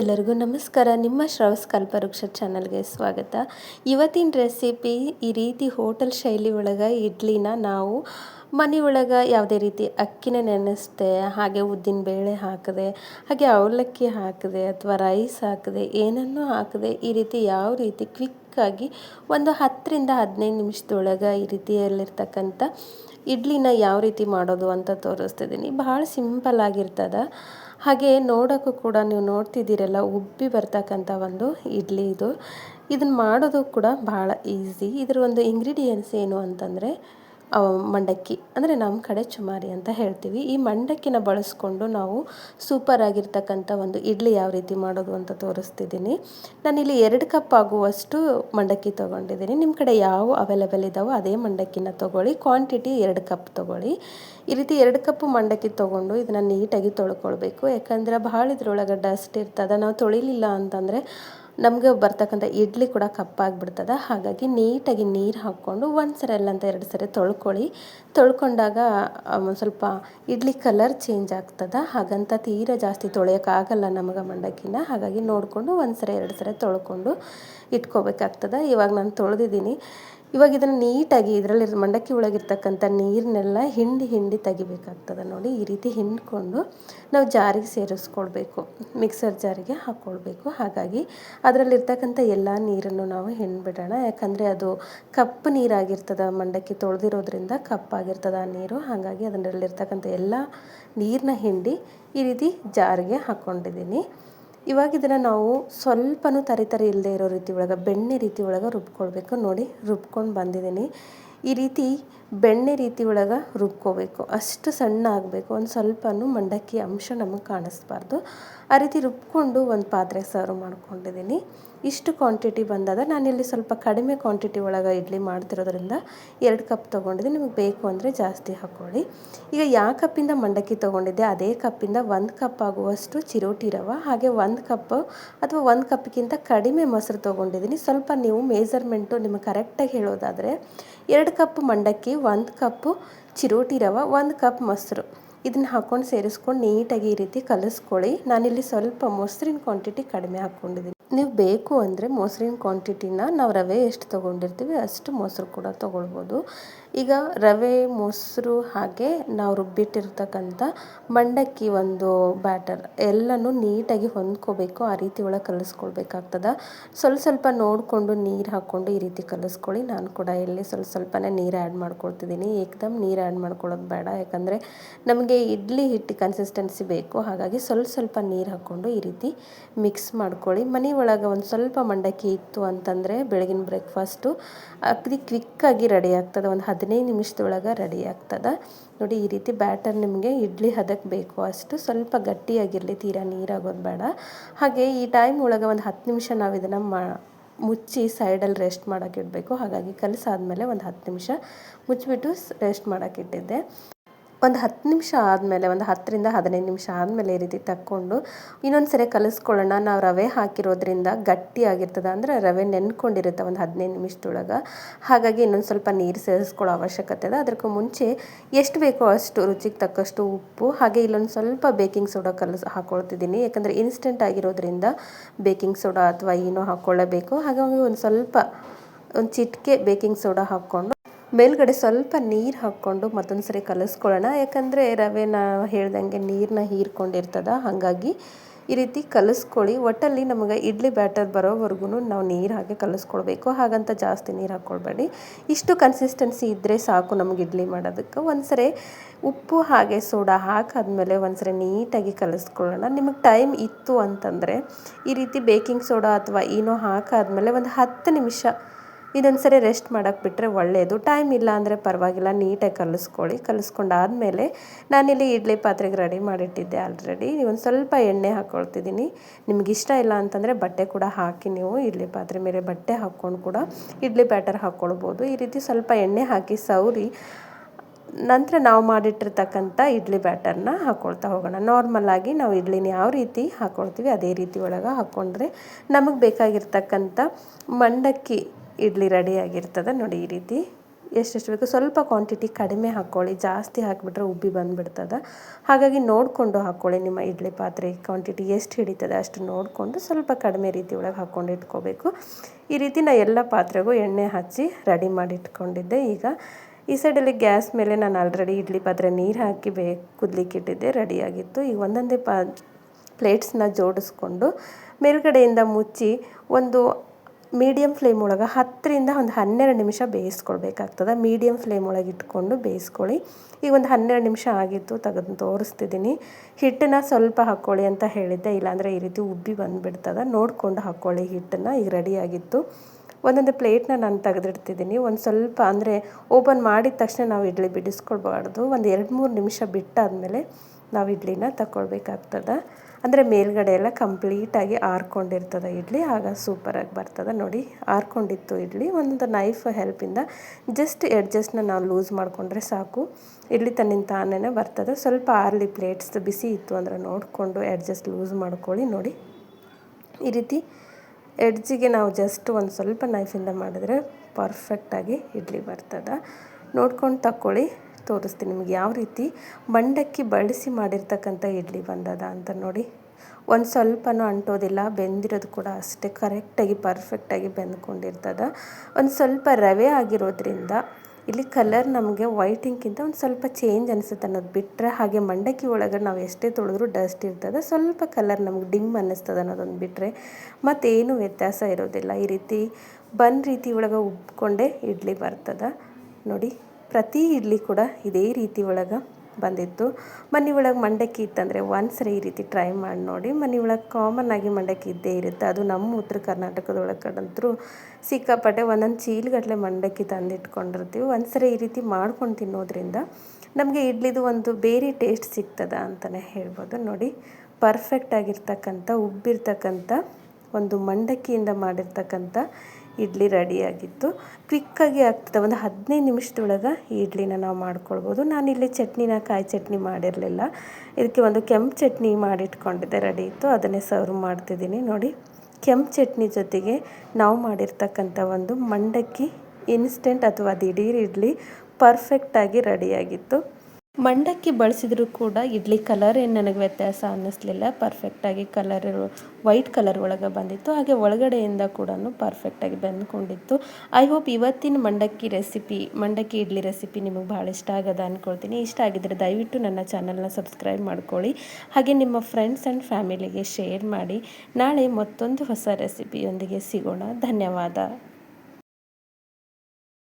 ಎಲ್ಲರಿಗೂ ನಮಸ್ಕಾರ. ನಿಮ್ಮ ಶ್ರವಸ್ ಕಲ್ಪವೃಕ್ಷ ಚಾನಲ್ಗೆ ಸ್ವಾಗತ. ಇವತ್ತಿನ ರೆಸಿಪಿ ಈ ರೀತಿ ಹೋಟೆಲ್ ಶೈಲಿ ಒಳಗೆ ಇಡ್ಲಿನ ನಾವು ಮನೆ ಒಳಗೆ ಯಾವುದೇ ರೀತಿ ಅಕ್ಕಿನ ನೆನೆಸ್ದೆ, ಹಾಗೆ ಉದ್ದಿನ ಬೇಳೆ ಹಾಕದೆ, ಹಾಗೆ ಅವಲಕ್ಕಿ ಹಾಕದೆ ಅಥವಾ ರೈಸ್ ಹಾಕದೆ ಏನನ್ನೂ ಹಾಕದೆ ಈ ರೀತಿ ಯಾವ ರೀತಿ ಕ್ವಿಕ್ಕಾಗಿ ಒಂದು ಹತ್ತರಿಂದ ಹದಿನೈದು ನಿಮಿಷದೊಳಗೆ ಈ ರೀತಿಯಲ್ಲಿರ್ತಕ್ಕಂಥ ಇಡ್ಲಿನ ಯಾವ ರೀತಿ ಮಾಡೋದು ಅಂತ ತೋರಿಸ್ತಿದ್ದೀನಿ. ಭಾಳ ಸಿಂಪಲ್ ಆಗಿರ್ತದೆ. ಹಾಗೆ ನೋಡೋಕ್ಕೂ ಕೂಡ ನೀವು ನೋಡ್ತಿದ್ದೀರಲ್ಲ, ಉಬ್ಬಿ ಬರ್ತಕ್ಕಂಥ ಒಂದು ಇಡ್ಲಿ ಇದು. ಇದನ್ನು ಮಾಡೋದು ಕೂಡ ಭಾಳ ಈಸಿ ಇದರ ಒಂದು ಇಂಗ್ರೀಡಿಯೆಂಟ್ಸ್ ಏನು ಅಂತಂದರೆ ಮಂಡಕ್ಕಿ. ಅಂದರೆ ನಮ್ಮ ಕಡೆ ಚುಮಾರಿ ಅಂತ ಹೇಳ್ತೀವಿ. ಈ ಮಂಡಕ್ಕಿನ ಬಳಸ್ಕೊಂಡು ನಾವು ಸೂಪರ್ ಆಗಿರ್ತಕ್ಕಂಥ ಒಂದು ಇಡ್ಲಿ ಯಾವ ರೀತಿ ಮಾಡೋದು ಅಂತ ತೋರಿಸ್ತಿದ್ದೀನಿ. ನಾನಿಲ್ಲಿ ಎರಡು ಕಪ್ ಆಗುವಷ್ಟು ಮಂಡಕ್ಕಿ ತೊಗೊಂಡಿದ್ದೀನಿ. ನಿಮ್ಮ ಕಡೆ ಯಾವ ಅವೈಲೇಬಲ್ ಇದ್ದಾವೋ ಅದೇ ಮಂಡಕ್ಕಿನ ತೊಗೊಳ್ಳಿ. ಕ್ವಾಂಟಿಟಿ ಎರಡು ಕಪ್ ತೊಗೊಳ್ಳಿ. ಈ ರೀತಿ ಎರಡು ಕಪ್ ಮಂಡಕ್ಕಿ ತೊಗೊಂಡು ಇದನ್ನು ನೀಟಾಗಿ ತೊಳ್ಕೊಳ್ಬೇಕು. ಯಾಕಂದರೆ ಭಾಳ ಇದ್ರೊಳಗೆ ಡಸ್ಟ್ ಇರ್ತದೆ. ನಾವು ತೊಳಿಲಿಲ್ಲ ಅಂತಂದರೆ ನಮಗೆ ಬರ್ತಕ್ಕಂಥ ಇಡ್ಲಿ ಕೂಡ ಕಪ್ಪಾಗಿಬಿಡ್ತದೆ. ಹಾಗಾಗಿ ನೀಟಾಗಿ ನೀರು ಹಾಕ್ಕೊಂಡು ಒಂದು ಸರಿ ಅಲ್ಲಂತ ಎರಡು ಸರಿ ತೊಳ್ಕೊಳ್ಳಿ. ತೊಳ್ಕೊಂಡಾಗ ಸ್ವಲ್ಪ ಇಡ್ಲಿ ಕಲರ್ ಚೇಂಜ್ ಆಗ್ತದೆ. ಹಾಗಂತ ತೀರಾ ಜಾಸ್ತಿ ತೊಳೆಯೋಕ್ಕಾಗಲ್ಲ ನಮಗೆ ಮಂಡಕ್ಕಿನ. ಹಾಗಾಗಿ ನೋಡಿಕೊಂಡು ಒಂದು ಸರಿ ಎರಡು ಸರಿ ತೊಳ್ಕೊಂಡು ಇಟ್ಕೋಬೇಕಾಗ್ತದೆ. ಇವಾಗ ನಾನು ತೊಳೆದಿದ್ದೀನಿ. ಇವಾಗ ಇದನ್ನು ನೀಟಾಗಿ ಇದರಲ್ಲಿ ಮಂಡಕ್ಕಿ ಒಳಗಿರ್ತಕ್ಕಂಥ ನೀರನ್ನೆಲ್ಲ ಹಿಂಡಿ ಹಿಂಡಿ ತೆಗಿಬೇಕಾಗ್ತದೆ ನೋಡಿ. ಈ ರೀತಿ ಹಿಂಡ್ಕೊಂಡು ನಾವು ಜಾರಿಗೆ ಸೇರಿಸ್ಕೊಳ್ಬೇಕು. ಮಿಕ್ಸರ್ ಜಾರಿಗೆ ಹಾಕ್ಕೊಳ್ಬೇಕು ಹಾಗಾಗಿ ಅದರಲ್ಲಿರ್ತಕ್ಕಂಥ ಎಲ್ಲ ನೀರನ್ನು ನಾವು ಹಿಂಡ್ಬಿಡೋಣ. ಯಾಕಂದರೆ ಅದು ಕಪ್ಪು ನೀರಾಗಿರ್ತದೆ, ಮಂಡಕ್ಕಿ ತೊಳೆದಿರೋದ್ರಿಂದ ಕಪ್ಪಾಗಿರ್ತದೆ ಆ ನೀರು. ಹಾಗಾಗಿ ಅದರಲ್ಲಿರ್ತಕ್ಕಂಥ ಎಲ್ಲ ನೀರನ್ನ ಹಿಂಡಿ ಈ ರೀತಿ ಜಾರಿಗೆ ಹಾಕ್ಕೊಂಡಿದ್ದೀನಿ ಇವಾಗ ಇದನ್ನು ನಾವು ಸ್ವಲ್ಪನೂ ತರಿ ತರಿ ಇಲ್ಲದೆ ಇರೋ ರೀತಿ ಒಳಗೆ, ಬೆಣ್ಣೆ ರೀತಿ ಒಳಗೆ ರುಬ್ಕೊಳ್ಬೇಕು. ನೋಡಿ, ರುಬ್ಕೊಂಡು ಬಂದಿದ್ದೀನಿ. ಈ ರೀತಿ ಬೆಣ್ಣೆ ರೀತಿ ಒಳಗೆ ರುಬ್ಕೋಬೇಕು. ಅಷ್ಟು ಸಣ್ಣ ಆಗಬೇಕು. ಒಂದು ಸ್ವಲ್ಪನೂ ಮಂಡಕ್ಕಿ ಅಂಶ ನಮಗೆ ಕಾಣಿಸ್ಬಾರ್ದು. ಆ ರೀತಿ ರುಬ್ಕೊಂಡು ಒಂದು ಪಾತ್ರೆ ಸರ್ವ್ ಮಾಡ್ಕೊಂಡಿದ್ದೀನಿ. ಇಷ್ಟು ಕ್ವಾಂಟಿಟಿ ಬಂದಾಗ ನಾನಿಲ್ಲಿ ಸ್ವಲ್ಪ ಕಡಿಮೆ ಕ್ವಾಂಟಿಟಿ ಒಳಗೆ ಇಡ್ಲಿ ಮಾಡ್ತಿರೋದ್ರಿಂದ ಎರಡು ಕಪ್ ತೊಗೊಂಡಿದ್ದೆ ನಿಮಗೆ ಬೇಕು ಅಂದರೆ ಜಾಸ್ತಿ ಹಾಕ್ಕೊಳ್ಳಿ ಈಗ ಯಾವ ಕಪ್ಪಿಂದ ಮಂಡಕ್ಕಿ ತೊಗೊಂಡಿದ್ದೆ, ಅದೇ ಕಪ್ಪಿಂದ ಒಂದು ಕಪ್ ಆಗುವಷ್ಟು ಚಿರೋಟಿ ರವೆ, ಹಾಗೆ ಒಂದು ಕಪ್ ಅಥವಾ ಒಂದು ಕಪ್ಗಿಂತ ಕಡಿಮೆ ಮೊಸರು ತೊಗೊಂಡಿದ್ದೀನಿ. ಸ್ವಲ್ಪ ನೀವು ಮೇಜರ್ಮೆಂಟು ನಿಮಗೆ ಕರೆಕ್ಟಾಗಿ ಹೇಳೋದಾದರೆ, ಎರಡು ಕಪ್ ಮಂಡಕ್ಕಿ ಒಂದು ಕಪ್ಪು ಚಿರೋಟಿ ರವ, ಒಂದು ಕಪ್ ಮೊಸರು. ಇದನ್ನು ಹಾಕ್ಕೊಂಡು ಸೇರಿಸ್ಕೊಂಡು ನೀಟಾಗಿ ಈ ರೀತಿ ಕಲಿಸ್ಕೊಳ್ಳಿ. ನಾನಿಲ್ಲಿ ಸ್ವಲ್ಪ ಮೊಸರಿನ ಕ್ವಾಂಟಿಟಿ ಕಡಿಮೆ ಹಾಕ್ಕೊಂಡಿದ್ದೀನಿ ನೀವು ಬೇಕು ಅಂದರೆ ಮೊಸರಿನ ಕ್ವಾಂಟಿಟಿನ ನಾವು ರವೆ ಎಷ್ಟು ತೊಗೊಂಡಿರ್ತೀವಿ ಅಷ್ಟು ಮೊಸರು ಕೂಡ ತೊಗೊಳ್ಬೋದು. ಈಗ ರವೆ, ಮೊಸರು ಹಾಗೆ ನಾವು ರುಬ್ಬಿಟ್ಟಿರ್ತಕ್ಕಂಥ ಮಂಡಕ್ಕಿ ಒಂದು ಬ್ಯಾಟರ್ ಎಲ್ಲನೂ ನೀಟಾಗಿ ಹೊಂದ್ಕೋಬೇಕು, ಆ ರೀತಿ ಒಳಗೆ ಕಲಿಸ್ಕೊಳ್ಬೇಕಾಗ್ತದೆ. ಸ್ವಲ್ಪ ಸ್ವಲ್ಪ ನೋಡಿಕೊಂಡು ನೀರು ಹಾಕ್ಕೊಂಡು ಈ ರೀತಿ ಕಲಿಸ್ಕೊಳ್ಳಿ. ನಾನು ಕೂಡ ಇಲ್ಲಿ ಸ್ವಲ್ಪ ಸ್ವಲ್ಪನೇ ನೀರು ಆ್ಯಡ್ ಮಾಡ್ಕೊಳ್ತಿದ್ದೀನಿ. ಏಕ್ದಮ್ ನೀರು ಆ್ಯಡ್ ಮಾಡ್ಕೊಳ್ಳೋದು ಬೇಡ, ಯಾಕಂದರೆ ನಮಗೆ ಇಡ್ಲಿ ಹಿಟ್ಟು ಕನ್ಸಿಸ್ಟೆನ್ಸಿ ಬೇಕು. ಹಾಗಾಗಿ ಸ್ವಲ್ಪ ಸ್ವಲ್ಪ ನೀರು ಹಾಕ್ಕೊಂಡು ಈ ರೀತಿ ಮಿಕ್ಸ್ ಮಾಡ್ಕೊಳ್ಳಿ. ಮನೆ ಒಳಗೆ ಒಂದು ಸ್ವಲ್ಪ ಮಂಡಕ್ಕಿ ಇತ್ತು ಅಂತಂದರೆ ಬೆಳಗಿನ ಬ್ರೇಕ್ಫಾಸ್ಟು ಅಗ್ದಿ ಕ್ವಿಕ್ಕಾಗಿ ರೆಡಿ ಆಗ್ತದೆ. ಒಂದು ಹದಿನೈದು ನಿಮಿಷದೊಳಗೆ ರೆಡಿ ಆಗ್ತದೆ. ನೋಡಿ, ಈ ರೀತಿ ಬ್ಯಾಟರ್ ನಿಮಗೆ ಇಡ್ಲಿ ಹದಕ್ಕೆ ಬೇಕು. ಅಷ್ಟು ಸ್ವಲ್ಪ ಗಟ್ಟಿಯಾಗಿರಲಿ, ತೀರಾ ನೀರಾಗೋದು ಬೇಡ. ಹಾಗೆ ಈ ಟೈಮ್ ಒಳಗೆ ಒಂದು ಹತ್ತು ನಿಮಿಷ ನಾವು ಇದನ್ನು ಮಾ, ಮುಚ್ಚಿ ಸೈಡಲ್ಲಿ ರೆಸ್ಟ್ ಮಾಡೋಕೆ ಇಡಬೇಕು. ಹಾಗಾಗಿ ಕಲಸಾದ್ಮೇಲೆ ಒಂದು ಹತ್ತು ನಿಮಿಷ ಮುಚ್ಚಿಬಿಟ್ಟು ರೆಸ್ಟ್ ಮಾಡೋಕೆ ಇಟ್ಟಿದ್ದೆ. ಒಂದು ಹತ್ತು ನಿಮಿಷ ಆದಮೇಲೆ, ಒಂದು ಹತ್ತರಿಂದ ಹದಿನೈದು ನಿಮಿಷ ಆದಮೇಲೆ ಈ ರೀತಿ ತಕ್ಕೊಂಡು ಇನ್ನೊಂದು ಸರಿ ಕಲಿಸ್ಕೊಳ್ಳೋಣ. ನಾವು ರವೆ ಹಾಕಿರೋದ್ರಿಂದ ಗಟ್ಟಿಯಾಗಿರ್ತದೆ ಅಂದರೆ ರವೆ ನೆನ್ಕೊಂಡಿರುತ್ತೆ ಒಂದು ಹದಿನೈದು ನಿಮಿಷದೊಳಗೆ. ಹಾಗಾಗಿ ಇನ್ನೊಂದು ಸ್ವಲ್ಪ ನೀರು ಸೇರಿಸ್ಕೊಳ್ಳೋ ಅವಶ್ಯಕತೆ ಇದೆ. ಅದಕ್ಕೂ ಮುಂಚೆ ಎಷ್ಟು ಬೇಕೋ ಅಷ್ಟು ರುಚಿಗೆ ತಕ್ಕಷ್ಟು ಉಪ್ಪು, ಹಾಗೆ ಇಲ್ಲೊಂದು ಸ್ವಲ್ಪ ಬೇಕಿಂಗ್ ಸೋಡಾ ಕಲಸ್ ಹಾಕ್ಕೊಳ್ತಿದ್ದೀನಿ ಯಾಕಂದರೆ ಇನ್ಸ್ಟೆಂಟ್ ಆಗಿರೋದ್ರಿಂದ ಬೇಕಿಂಗ್ ಸೋಡಾ ಅಥವಾ ಏನೋ ಹಾಕ್ಕೊಳ್ಳಬೇಕು. ಹಾಗಾಗಿ ಒಂದು ಸ್ವಲ್ಪ ಒಂದು ಚಿಟಿಕೆ ಬೇಕಿಂಗ್ ಸೋಡಾ ಹಾಕ್ಕೊಂಡು ಮೇಲ್ಗಡೆ ಸ್ವಲ್ಪ ನೀರು ಹಾಕ್ಕೊಂಡು ಮತ್ತೊಂದು ಸರಿ ಕಲಿಸ್ಕೊಳ್ಳೋಣ. ಯಾಕಂದರೆ ರವೆನ ಹೇಳ್ದಂಗೆ ನೀರನ್ನ ಹೀರ್ಕೊಂಡಿರ್ತದ. ಹಾಗಾಗಿ ಈ ರೀತಿ ಕಲಿಸ್ಕೊಳ್ಳಿ. ಒಟ್ಟಲ್ಲಿ ನಮಗೆ ಇಡ್ಲಿ ಬ್ಯಾಟರ್ ಬರೋವರೆಗೂ ನಾವು ನೀರು ಹಾಕಿ ಕಲಿಸ್ಕೊಳ್ಬೇಕು. ಹಾಗಂತ ಜಾಸ್ತಿ ನೀರು ಹಾಕ್ಕೊಳ್ಬೇಡಿ ಇಷ್ಟು ಕನ್ಸಿಸ್ಟೆನ್ಸಿ ಇದ್ದರೆ ಸಾಕು ನಮಗೆ ಇಡ್ಲಿ ಮಾಡೋದಕ್ಕೆ. ಒಂದು ಸರಿ ಉಪ್ಪು ಹಾಗೆ ಸೋಡಾ ಹಾಕಾದ್ಮೇಲೆ ಒಂದು ಸರಿ ನೀಟಾಗಿ ಕಲಿಸ್ಕೊಳ್ಳೋಣ. ನಿಮಗೆ ಟೈಮ್ ಇತ್ತು ಅಂತಂದರೆ ಈ ರೀತಿ ಬೇಕಿಂಗ್ ಸೋಡಾ ಅಥವಾ ಏನೋ ಹಾಕಾದ್ಮೇಲೆ ಒಂದು ಹತ್ತು ನಿಮಿಷ ಇದೊಂದು ಸರಿ ರೆಸ್ಟ್ ಮಾಡೋಕ್ಕೆ ಬಿಟ್ಟರೆ ಒಳ್ಳೆಯದು ಟೈಮ್ ಇಲ್ಲ ಅಂದರೆ ಪರವಾಗಿಲ್ಲ ನೀಟಾಗಿ ಕಲಿಸ್ಕೊಳ್ಳಿ. ಕಲಿಸ್ಕೊಂಡಾದಮೇಲೆ ನಾನಿಲ್ಲಿ ಇಡ್ಲಿ ಪಾತ್ರೆಗೆ ರೆಡಿ ಮಾಡಿಟ್ಟಿದ್ದೆ ಆಲ್ರೆಡಿ ಒಂದು ಸ್ವಲ್ಪ ಎಣ್ಣೆ ಹಾಕ್ಕೊಳ್ತಿದ್ದೀನಿ ನಿಮ್ಗೆ ಇಷ್ಟ ಇಲ್ಲ ಅಂತಂದರೆ ಬಟ್ಟೆ ಕೂಡ ಹಾಕಿ ನೀವು ಇಡ್ಲಿ ಪಾತ್ರೆ ಮೇಲೆ ಬಟ್ಟೆ ಹಾಕ್ಕೊಂಡು ಕೂಡ ಇಡ್ಲಿ ಬ್ಯಾಟರ್ ಹಾಕ್ಕೊಳ್ಬೋದು ಈ ರೀತಿ ಸ್ವಲ್ಪ ಎಣ್ಣೆ ಹಾಕಿ ಸೌರಿ ನಂತರ ನಾವು ಮಾಡಿಟ್ಟಿರ್ತಕ್ಕಂಥ ಇಡ್ಲಿ ಬ್ಯಾಟರ್ನ ಹಾಕ್ಕೊಳ್ತಾ ಹೋಗೋಣ. ನಾರ್ಮಲಾಗಿ ನಾವು ಇಡ್ಲಿನ ಯಾವ ರೀತಿ ಹಾಕ್ಕೊಳ್ತೀವಿ ಅದೇ ರೀತಿ ಒಳಗೆ ಹಾಕ್ಕೊಂಡ್ರೆ ನಮಗೆ ಬೇಕಾಗಿರ್ತಕ್ಕಂಥ ಮಂಡಕ್ಕಿ ಇಡ್ಲಿ ರೆಡಿಯಾಗಿರ್ತದೆ ನೋಡಿ ಈ ರೀತಿ ಎಷ್ಟೆಷ್ಟು ಬೇಕು ಸ್ವಲ್ಪ ಕ್ವಾಂಟಿಟಿ ಕಡಿಮೆ ಹಾಕ್ಕೊಳ್ಳಿ. ಜಾಸ್ತಿ ಹಾಕಿಬಿಟ್ರೆ ಉಬ್ಬಿ ಬಂದುಬಿಡ್ತದೆ. ಹಾಗಾಗಿ ನೋಡಿಕೊಂಡು ಹಾಕ್ಕೊಳ್ಳಿ ನಿಮ್ಮ ಇಡ್ಲಿ ಪಾತ್ರೆ ಕ್ವಾಂಟಿಟಿ ಎಷ್ಟು ಹಿಡಿತದೆ ಅಷ್ಟು ನೋಡಿಕೊಂಡು ಸ್ವಲ್ಪ ಕಡಿಮೆ ರೀತಿ ಒಳಗೆ ಹಾಕ್ಕೊಂಡು ಇಟ್ಕೋಬೇಕು. ಈ ರೀತಿ ನಾ ಎಲ್ಲ ಪಾತ್ರೆಗೂ ಎಣ್ಣೆ ಹಚ್ಚಿ ರೆಡಿ ಮಾಡಿ ಇಟ್ಕೊಂಡಿದ್ದೆ. ಈಗ ಈ ಸೈಡಲ್ಲಿ ಗ್ಯಾಸ್ ಮೇಲೆ ನಾನು ಆಲ್ರೆಡಿ ಇಡ್ಲಿ ಪಾತ್ರೆ ನೀರು ಹಾಕಿ ಬೇ ಇಟ್ಟಿದ್ದೆ. ರೆಡಿಯಾಗಿತ್ತು ಈಗ ಒಂದೊಂದೇ ಪಾ ಪ್ಲೇಟ್ಸ್ನ ಜೋಡಿಸ್ಕೊಂಡು ಮೇಲ್ಗಡೆಯಿಂದ ಮುಚ್ಚಿ ಒಂದು ಮೀಡಿಯಮ್ ಫ್ಲೇಮ್ ಒಳಗೆ ಹತ್ತರಿಂದ ಒಂದು ಹನ್ನೆರಡು ನಿಮಿಷ ಬೇಯಿಸ್ಕೊಳ್ಬೇಕಾಗ್ತದೆ. ಮೀಡಿಯಮ್ ಫ್ಲೇಮ್ ಒಳಗೆ ಇಟ್ಕೊಂಡು ಬೇಯಿಸ್ಕೊಳ್ಳಿ. ಈಗ ಒಂದು ಹನ್ನೆರಡು ನಿಮಿಷ ಆಗಿತ್ತು, ತೆಗೆದು ತೋರಿಸ್ತಿದ್ದೀನಿ. ಹಿಟ್ಟನ್ನು ಸ್ವಲ್ಪ ಹಾಕ್ಕೊಳ್ಳಿ ಅಂತ ಹೇಳಿದ್ದೆ. ಇಲ್ಲಾಂದರೆ ಈ ರೀತಿ ಉಬ್ಬಿ ಬಂದುಬಿಡ್ತದೆ. ನೋಡಿಕೊಂಡು ಹಾಕ್ಕೊಳ್ಳಿ ಹಿಟ್ಟನ್ನು. ಈಗ ರೆಡಿಯಾಗಿತ್ತು ಒಂದೊಂದು ಪ್ಲೇಟ್ನ ನಾನು ತೆಗೆದಿಡ್ತಿದ್ದೀನಿ. ಒಂದು ಸ್ವಲ್ಪ ಅಂದರೆ ಓಪನ್ ಮಾಡಿದ ತಕ್ಷಣ ನಾವು ಇಡ್ಲಿ ಬಿಡಿಸ್ಕೊಳ್ಬಾರ್ದು. ಒಂದು ಎರಡು ಮೂರು ನಿಮಿಷ ಬಿಟ್ಟಾದಮೇಲೆ ನಾವು ಇಡ್ಲಿನ ತಗೊಳ್ಬೇಕಾಗ್ತದೆ ಅಂದರೆ ಮೇಲ್ಗಡೆ ಎಲ್ಲ ಕಂಪ್ಲೀಟಾಗಿ ಆರ್ಕೊಂಡಿರ್ತದೆ ಇಡ್ಲಿ. ಆಗ ಸೂಪರಾಗಿ ಬರ್ತದೆ. ನೋಡಿ, ಆರ್ಕೊಂಡಿತ್ತು ಇಡ್ಲಿ. ಒಂದು ನೈಫ್ ಹೆಲ್ಪಿಂದ ಜಸ್ಟ್ ಎಡ್ಜಸ್ಟ್ನ ನಾವು ಲೂಸ್ ಮಾಡಿಕೊಂಡ್ರೆ ಸಾಕು. ಇಡ್ಲಿ ತನ್ನಿಂದ ತಾನೇ ಬರ್ತದೆ. ಸ್ವಲ್ಪ ಆರ್ಲಿ ಪ್ಲೇಟ್ಸ್ ಬಿಸಿ ಇತ್ತು ಅಂದರೆ ನೋಡಿಕೊಂಡು ಎಡ್ಜಸ್ಟ್ ಲೂಸ್ ಮಾಡ್ಕೊಳ್ಳಿ. ನೋಡಿ, ಈ ರೀತಿ ಎಡ್ಜಿಗೆ ನಾವು ಜಸ್ಟ್ ಒಂದು ಸ್ವಲ್ಪ ನೈಫಿಂದ ಮಾಡಿದ್ರೆ ಪರ್ಫೆಕ್ಟಾಗಿ ಇಡ್ಲಿ ಬರ್ತದೆ. ನೋಡ್ಕೊಂಡು ತಕ್ಕೊಳ್ಳಿ. ತೋರಿಸ್ತೀನಿ. ನಿಮ್ಗೆ ಯಾವ ರೀತಿ ಮಂಡಕ್ಕಿ ಬಳಸಿ ಮಾಡಿರ್ತಕ್ಕಂಥ ಇಡ್ಲಿ ಬಂದದ ಅಂತ ನೋಡಿ. ಒಂದು ಸ್ವಲ್ಪನೂ ಅಂಟೋದಿಲ್ಲ, ಬೆಂದಿರೋದು ಕೂಡ ಅಷ್ಟೇ. ಕರೆಕ್ಟಾಗಿ ಪರ್ಫೆಕ್ಟಾಗಿ ಬೆಂದ್ಕೊಂಡಿರ್ತದ. ಒಂದು ಸ್ವಲ್ಪ ರವೆ ಆಗಿರೋದ್ರಿಂದ ಇಲ್ಲಿ ಕಲರ್ ನಮಗೆ ವೈಟಿಂಗ್ಗಿಂತ ಒಂದು ಸ್ವಲ್ಪ ಚೇಂಜ್ ಅನಿಸುತ್ತೆ ಅನ್ನೋದು ಬಿಟ್ಟರೆ ಹಾಗೆ ಮಂಡಕ್ಕಿ ಒಳಗೆ ನಾವು ಎಷ್ಟೇ ತೊಳೆದ್ರೂ ಡಸ್ಟ್ ಇರ್ತದೆ. ಸ್ವಲ್ಪ ಕಲರ್ ನಮ್ಗೆ ಡಿಮ್ ಅನ್ನಿಸ್ತದೆ ಅನ್ನೋದೊಂದು ಬಿಟ್ಟರೆ ಮತ್ತೇನು ವ್ಯತ್ಯಾಸ ಇರೋದಿಲ್ಲ. ಈ ರೀತಿ ಬನ್ ರೀತಿ ಒಳಗೆ ಉಬ್ಕೊಂಡೇ ಇಡ್ಲಿ ಬರ್ತದೆ. ನೋಡಿ. ಪ್ರತಿ ಇಡ್ಲಿ ಕೂಡ ಇದೇ ರೀತಿ ಒಳಗೆ ಬಂದಿತ್ತು. ಮನೆ ಒಳಗೆ ಮಂಡಕ್ಕಿ ಇತ್ತಂದರೆ ಒಂದ್ಸರಿ ಈ ರೀತಿ ಟ್ರೈ ಮಾಡಿ ನೋಡಿ. ಮನೆ ಒಳಗೆ ಕಾಮನ್ ಆಗಿ ಮಂಡಕ್ಕಿ ಇದ್ದೇ ಇರುತ್ತೆ. ಅದು ನಮ್ಮ ಉತ್ತರ ಕರ್ನಾಟಕದೊಳಗೆ ಕಡಂತರೂ ಸಿಕ್ಕಾಪಟ್ಟೆ ಒಂದೊಂದು ಚೀಲಗಟ್ಟಲೆ ಮಂಡಕ್ಕಿ ತಂದಿಟ್ಕೊಂಡಿರ್ತೀವಿ. ಒಂದ್ಸರಿ ಈ ರೀತಿ ಮಾಡ್ಕೊಂಡು ತಿನ್ನೋದ್ರಿಂದ ನಮಗೆ ಇಡ್ಲಿದು ಒಂದು ಬೇರೆ ಟೇಸ್ಟ್ ಸಿಗ್ತದ ಅಂತಲೇ ಹೇಳ್ಬೋದು. ನೋಡಿ ಪರ್ಫೆಕ್ಟ್ ಆಗಿರ್ತಕ್ಕಂಥ, ಉಬ್ಬಿರ್ತಕ್ಕಂಥ, ಒಂದು ಮಂಡಕ್ಕಿಯಿಂದ ಮಾಡಿರ್ತಕ್ಕಂಥ ಇಡ್ಲಿ ರೆಡಿಯಾಗಿತ್ತು ಕ್ವಿಕ್ಕಾಗಿ ಆಗ್ತದೆ. ಒಂದು ಹದಿನೈದು ನಿಮಿಷದೊಳಗೆ ಈ ಇಡ್ಲಿನ ನಾವು ಮಾಡ್ಕೊಳ್ಬೋದು. ನಾನಿಲ್ಲಿ ಚಟ್ನಿನ ಕಾಯಿ ಚಟ್ನಿ ಮಾಡಿರಲಿಲ್ಲ. ಇದಕ್ಕೆ ಒಂದು ಕೆಂಪು ಚಟ್ನಿ ಮಾಡಿಟ್ಕೊಂಡಿದ್ದೆ ರೆಡಿ ಇತ್ತು. ಅದನ್ನೇ ಸರ್ವ್ ಮಾಡ್ತಿದ್ದೀನಿ. ನೋಡಿ, ಕೆಂಪು ಚಟ್ನಿ ಜೊತೆಗೆ ನಾವು ಮಾಡಿರ್ತಕ್ಕಂಥ ಒಂದು ಮಂಡಕ್ಕಿ ಇನ್ಸ್ಟೆಂಟ್ ಅಥವಾ ದಿಢೀರ್ ಇಡ್ಲಿ ಪರ್ಫೆಕ್ಟಾಗಿ ರೆಡಿಯಾಗಿತ್ತು ಮಂಡಕ್ಕಿ ಬಳಸಿದರೂ ಕೂಡ ಇಡ್ಲಿ ಕಲರ್ ಏನು ನನಗೆ ವ್ಯತ್ಯಾಸ ಅನ್ನಿಸ್ಲಿಲ್ಲ. ಪರ್ಫೆಕ್ಟಾಗಿ ಕಲರ್ ವೈಟ್ ಕಲರ್ ಒಳಗೆ ಬಂದಿತ್ತು. ಹಾಗೆ ಒಳಗಡೆಯಿಂದ ಕೂಡ ಪರ್ಫೆಕ್ಟಾಗಿ ಬೆಂದ್ಕೊಂಡಿತ್ತು. ಐ ಹೋಪ್ ಇವತ್ತಿನ ಮಂಡಕ್ಕಿ ರೆಸಿಪಿ ಮಂಡಕ್ಕಿ ಇಡ್ಲಿ ರೆಸಿಪಿ ನಿಮಗೆ ಭಾಳ ಇಷ್ಟ ಆಗದ ಅಂದ್ಕೊಳ್ತೀನಿ ಇಷ್ಟ ಆಗಿದ್ದರೆ ದಯವಿಟ್ಟು ನನ್ನ ಚಾನಲ್ನ ಸಬ್ಸ್ಕ್ರೈಬ್ ಮಾಡ್ಕೊಳ್ಳಿ. ಹಾಗೆ ನಿಮ್ಮ ಫ್ರೆಂಡ್ಸ್ ಆ್ಯಂಡ್ ಫ್ಯಾಮಿಲಿಗೆ ಶೇರ್ ಮಾಡಿ. ನಾಳೆ ಮತ್ತೊಂದು ಹೊಸ ರೆಸಿಪಿಯೊಂದಿಗೆ ಸಿಗೋಣ. ಧನ್ಯವಾದ.